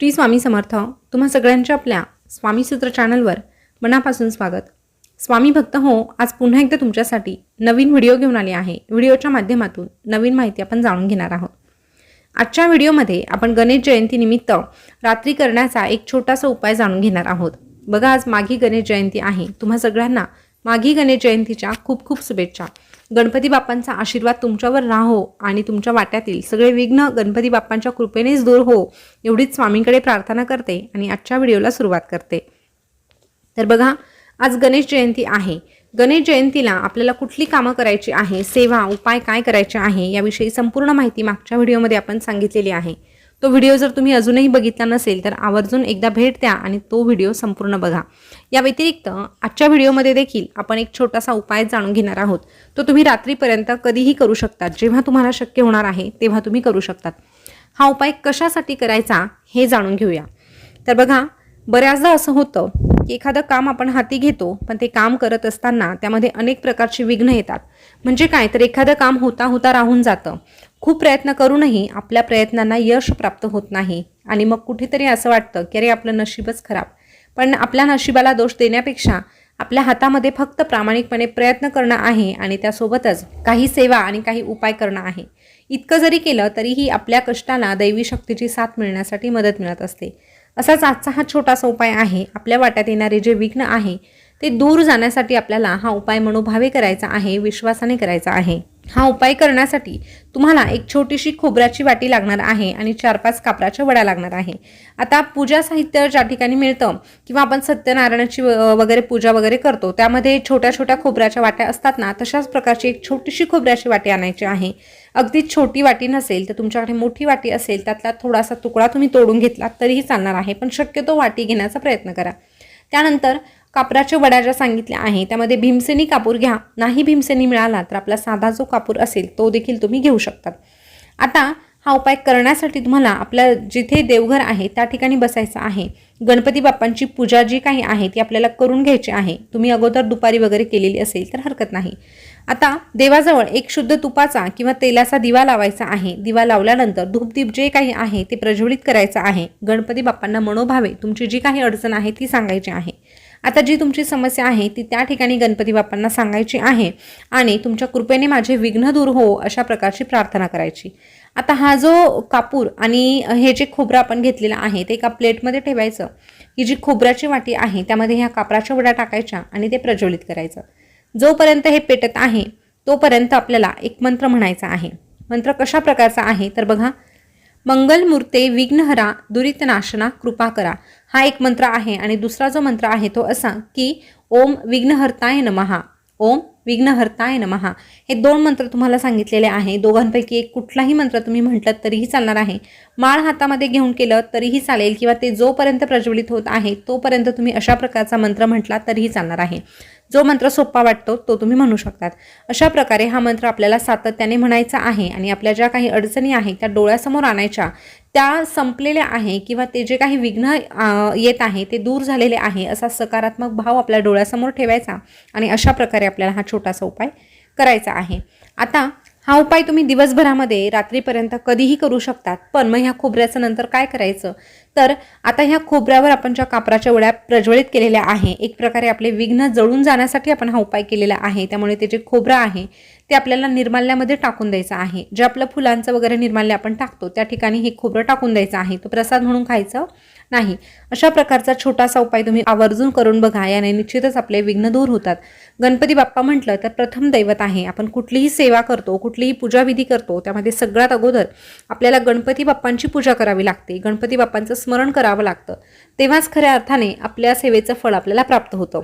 श्री स्वामी समर्थ तुम्हा सगळ्यांच्या आपल्या स्वामीसूत्र चॅनलवर मनापासून स्वागत. स्वामी भक्त हो आज पुन्हा एकदा तुमच्यासाठी नवीन व्हिडिओ घेऊन आले आहे. व्हिडिओच्या माध्यमातून नवीन माहिती आपण जाणून घेणार आहोत. आजच्या व्हिडिओमध्ये आपण गणेश जयंतीनिमित्त रात्री करण्याचा एक छोटासा उपाय जाणून घेणार आहोत. बघा आज माघी गणेश जयंती आहे. तुम्हा सगळ्यांना माघी गणेश जयंतीच्या खूप खूप शुभेच्छा. गणपती बाप्पांचा आशीर्वाद तुमच्यावर राहो आणि तुमच्या वाट्यातील सगळे विघ्न गणपती बाप्पांच्या कृपेनेच दूर हो एवढीच स्वामींकडे प्रार्थना करते आणि आजच्या व्हिडिओला सुरुवात करते. तर बघा आज गणेश जयंती आहे. गणेश जयंतीला आपल्याला कुठली कामं करायची आहे सेवा उपाय काय करायचे आहे याविषयी संपूर्ण माहिती मागच्या व्हिडिओमध्ये आपण सांगितलेली आहे. तो व्हिडिओ जर तुम्ही अजूनही बघितला नसेल तर आवर्जून एकदा भेट द्या आणि तो व्हिडिओ संपूर्ण बघा. या व्यतिरिक्त आजच्या व्हिडिओमध्ये देखील आपण एक छोटासा उपाय जाणून घेणार आहोत. तो तुम्ही रात्रीपर्यंत कधीही करू शकता जेव्हा तुम्हाला शक्य होणार आहे तेव्हा तुम्ही करू शकतात. हा उपाय कशासाठी करायचा हे जाणून घेऊया. तर बघा बऱ्याचदा असं होतं की एखादं काम आपण हाती घेतो पण ते काम करत असताना त्यामध्ये अनेक प्रकारची विघ्न येतात. म्हणजे काय? तर एखादं काम होता होता राहून जातं. खूप प्रयत्न करूनही आपल्या प्रयत्नांना यश प्राप्त होत नाही. आणि मग कुठेतरी असं वाटतं की अरे आपलं नशीबच खराब. पण आपल्या नशिबाला दोष देण्यापेक्षा आपल्या हातामध्ये फक्त प्रामाणिकपणे प्रयत्न करणं आहे आणि त्यासोबतच काही सेवा आणि काही उपाय करणं आहे. इतकं जरी केलं तरीही आपल्या कष्टाला दैवी शक्तीची साथ मिळण्यासाठी मदत मिळत असते. असाच आजचा हा छोटासा उपाय आहे. आपल्या वाट्यात येणारे जे विघ्न आहे ते दूर जाण्यासाठी आपल्याला हा उपाय मनोभावे करायचा आहे विश्वासाने करायचा आहे. हा उपाय करण्यासाठी तुम्हाला एक छोटीशी खोबऱ्याची वाटी लागणार आहे आणि चार पाच कापराच्या वड्या लागणार आहे. आता पूजा साहित्य ज्या ठिकाणी मिळतं किंवा आपण सत्यनारायणाची वगैरे पूजा वगैरे करतो त्यामध्ये छोट्या छोट्या खोबऱ्याच्या वाट्या असतात ना तशाच प्रकारची एक छोटीशी खोबऱ्याची वाटी आणायची आहे. अगदी छोटी वाटी नसेल तर तुमच्याकडे मोठी वाटी असेल त्यातला थोडासा तुकडा तुम्ही तोडून घेतला तरीही चालणार आहे. पण शक्यतो वाटी घेण्याचा प्रयत्न करा. त्यानंतर कापराच्या वड्या ज्या सांगितल्या आहे त्यामध्ये भीमसेनी कापूर घ्या. नाही भीमसेनी मिळाला तर आपला साधा जो कापूर असेल तो देखील तुम्ही घेऊ शकतात. आता हा उपाय करण्यासाठी तुम्हाला आपल्या जिथे देवघर आहे त्या ठिकाणी बसायचं आहे. गणपती बाप्पांची पूजा जी काही आहे ती आपल्याला करून घ्यायची आहे. तुम्ही अगोदर दुपारी वगैरे केलेली असेल तर हरकत नाही. आता देवाजवळ एक शुद्ध तुपाचा किंवा तेलाचा दिवा लावायचा आहे. दिवा लावल्यानंतर धूपदीप जे काही आहे ते प्रज्वलित करायचं आहे. गणपती बाप्पांना मनोभावे तुमची जी काही अडचण आहे ती सांगायची आहे. आता जी तुमची समस्या आहे ती त्या ठिकाणी गणपती बाप्पांना सांगायची आहे आणि तुमच्या कृपेने माझे विघ्न दूर हो अशा प्रकारची प्रार्थना करायची. आता हा जो कापूर आणि हे जे खोबरं आपण घेतलेलं आहे ते एका प्लेटमध्ये ठेवायचं. ही जी खोबऱ्याची वाटी आहे त्यामध्ये ह्या कापराच्या वड्या टाकायच्या आणि ते प्रज्वलित करायचं. जोपर्यंत हे पेटत आहे तोपर्यंत आपल्याला एक मंत्र म्हणायचा आहे. मंत्र कशा प्रकारचा आहे तर बघा मंगलमूर्ते विघ्नहरा दुरितनाशना कृपा करा. हा एक मंत्र आहे आणि दुसरा जो मंत्र आहे तो असा की ओम विघ्नहर्ताय नमहा. ओम विघ्नहर्ताय नमहा. हे दोन मंत्र तुम्हाला सांगितलेले आहे. दोघांपैकी एक कुठलाही मंत्र तुम्ही म्हटलं तरीही चालणार आहे. माळ हातामध्ये घेऊन केलं तरीही चालेल किंवा ते जोपर्यंत प्रज्वलित होत आहे तोपर्यंत तुम्ही अशा प्रकारचा मंत्र म्हटला तरीही चालणार आहे. जो मंत्र सोपा वाटतो तो तुम्ही म्हणू शकतात. अशा प्रकारे हा मंत्र आपल्याला सातत्याने म्हणायचा आहे आणि आपल्या ज्या काही अडचणी आहेत त्या डोळ्यासमोर आणायच्या त्या संपलेल्या आहे किंवा ते जे काही विघ्न येत आहे ते दूर झालेले आहे असा सकारात्मक भाव आपल्या डोळ्यासमोर ठेवायचा आणि अशा प्रकारे आपल्याला हा छोटासा उपाय करायचा आहे. आता हा उपाय तुम्ही दिवसभरामध्ये रात्रीपर्यंत कधीही करू शकतात. पण मग ह्या खोबऱ्याचं नंतर काय करायचं? तर आता ह्या खोबऱ्यावर आपण ज्या कापराच्या वड्या प्रज्वलित केलेल्या आहे एक प्रकारे आपले विघ्न जळून जाण्यासाठी आपण हा उपाय केलेला आहे. त्यामुळे ते जे खोबरं आहे ते आपल्याला निर्माल्यामध्ये टाकून द्यायचं आहे. जे आपलं फुलांचं वगैरे निर्माल्य आपण टाकतो त्या ठिकाणी हे खोबरं टाकून द्यायचं आहे. तो प्रसाद म्हणून खायचं. नाही. अशा प्रकारचा छोटासा उपाय तुम्ही आवर्जून करून बघा याने निश्चितच आपले विघ्न दूर होतात. गणपती बाप्पा म्हटलं तर प्रथम दैवत आहे. आपण कुठलीही सेवा करतो कुठलीही पूजाविधी करतो त्यामध्ये सगळ्यात अगोदर आपल्याला गणपती बाप्पांची पूजा करावी लागते. गणपती बाप्पांचं स्मरण करावं लागतं. तेव्हाच खऱ्या अर्थाने आपल्या सेवेचं फळ आपल्याला प्राप्त होतं.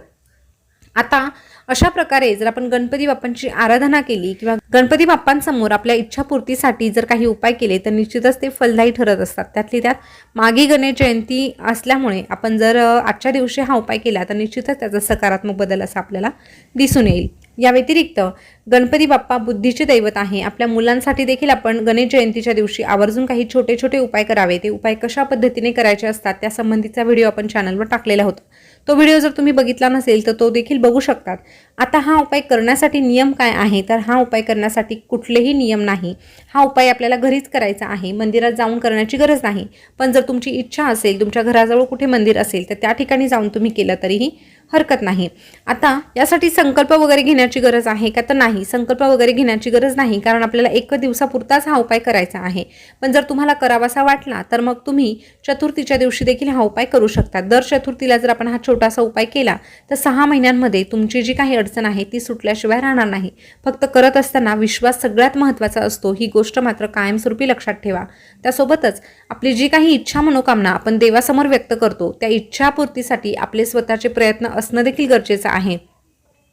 आता अशा प्रकारे जर आपण गणपती बाप्पांची आराधना केली किंवा गणपती बाप्पांसमोर आपल्या इच्छापूर्तीसाठी जर काही उपाय केले तर निश्चितच ते फलदायी ठरत असतात. त्यातली त्यात मागी गणेश जयंती असल्यामुळे आपण जर आजच्या दिवशी हा उपाय केला तर निश्चितच त्याचा सकारात्मक बदल असा आपल्याला दिसून येईल. या व्यतिरिक्त गणपती बाप्पा बुद्धीचे दैवत आहे. आपल्या मुलांसाठी देखील आपण गणेश जयंतीच्या दिवशी आवर्जून काही छोटे छोटे उपाय करावे. ते उपाय कशा पद्धतीने करायचे असतात त्या संबंधीचा व्हिडिओ आपण चॅनलवर टाकलेला होता. तो व्हिडिओ जर तुम्ही बघितला नसेल तर तो देखील बघू शकतात. आता हा उपाय करण्यासाठी नियम काय आहे? तर हा उपाय करण्यासाठी कुठलेही नियम नाही. हा उपाय आपल्याला घरीच करायचा आहे. मंदिरात जाऊन करण्याची गरज नाही. पण जर तुमची इच्छा असेल तुमच्या घराजवळ कुठे मंदिर असेल तर त्या ठिकाणी जाऊन तुम्ही केलं तरीही हरकत नाही. आता यासाठी संकल्प वगैरे घेण्याची गरज आहे का? तर नाही. संकल्प वगैरे घेण्याची गरज नाही. कारण आपल्याला एक दिवसापुरताच हा उपाय करायचा आहे. पण जर तुम्हाला करावासा वाटला तर मग तुम्ही चतुर्थीच्या दिवशी देखील हा उपाय करू शकता. दर चतुर्थीला जर आपण हा छोटासा उपाय केला तर सहा महिन्यांमध्ये तुमची जी काही अडचण आहे ती सुटल्याशिवाय राहणार नाही. फक्त करत असताना विश्वास सगळ्यात महत्त्वाचा असतो. ही गोष्ट मात्र कायमस्वरूपी लक्षात ठेवा. त्यासोबतच आपली जी काही इच्छा मनोकामना आपण देवासमोर व्यक्त करतो त्या इच्छापूर्तीसाठी आपले स्वतःचे प्रयत्न असणं देखील गरजेचं आहे.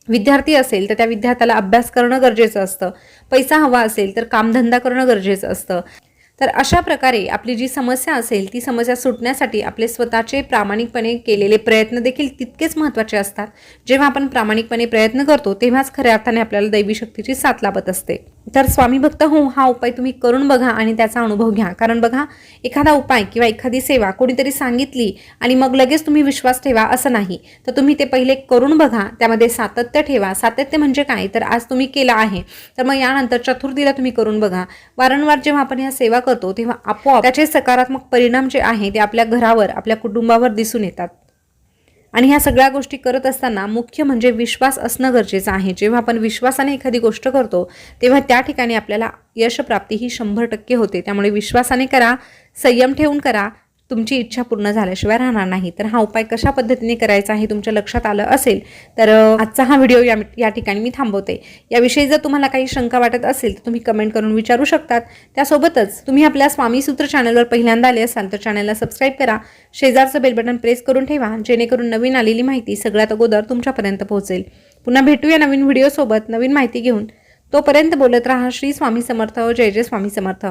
विद्यार्थी असेल तर त्या विद्यार्थ्याला अभ्यास करणं गरजेचं असतं. पैसा हवा असेल तर कामधंदा करणं गरजेचं असतं. तर अशा प्रकारे आपली जी समस्या असेल ती समस्या सुटण्यासाठी आपले स्वतःचे प्रामाणिकपणे केलेले प्रयत्न देखील तितकेच महत्त्वाचे असतात. जेव्हा आपण प्रामाणिकपणे प्रयत्न करतो तेव्हाच खऱ्या अर्थाने आपल्याला दैवी शक्तीची साथ लाभत असते. तर स्वामी भक्त हो हा उपाय तुम्ही करून बघा आणि त्याचा अनुभव घ्या. कारण बघा एखादा उपाय किंवा एखादी सेवा कोणीतरी सांगितली आणि मग लगेच तुम्ही विश्वास ठेवा असं नाही. तर तुम्ही ते पहिले करून बघा त्यामध्ये सातत्य ठेवा. सातत्य म्हणजे काय? तर आज तुम्ही केलं आहे. तर मग यानंतर चतुर्थीला तुम्ही करून बघा. वारंवार जेव्हा आपण ह्या सेवा करतो तेव्हा आपोआप त्याचे सकारात्मक परिणाम जे आहे ते आपल्या घरावर आपल्या कुटुंबावर दिसून येतात. आणि ह्या सगळ्या गोष्टी करत असताना मुख्य म्हणजे विश्वास असणं गरजेचं आहे. जेव्हा आपण विश्वासाने एखादी गोष्ट करतो तेव्हा त्या ठिकाणी आपल्याला यशप्राप्ती ही शंभर टक्के होते. त्यामुळे विश्वासाने करा संयम ठेवून करा तुमची इच्छा पूर्ण झाल्याशिवाय राहणार नाही. तर हा उपाय कशा पद्धतीने करायचा हे तुमच्या लक्षात आलं असेल तर आजचा हा व्हिडिओ या या ठिकाणी मी थांबवते. याविषयी जर तुम्हाला काही शंका वाटत असेल तर तुम्ही कमेंट करून विचारू शकतात. त्यासोबतच तुम्ही आपल्या स्वामी सूत्र चॅनलवर पहिल्यांदा आले असाल तर चॅनलला सबस्क्राईब करा. शेजारचं बेल बटन प्रेस करून ठेवा जेणेकरून नवीन आलेली माहिती सगळ्यात अगोदर तुमच्यापर्यंत पोहोचेल. पुन्हा भेटूया नवीन व्हिडिओसोबत नवीन माहिती घेऊन. तोपर्यंत बोलत राहा श्री स्वामी समर्थ जय जय स्वामी समर्थ.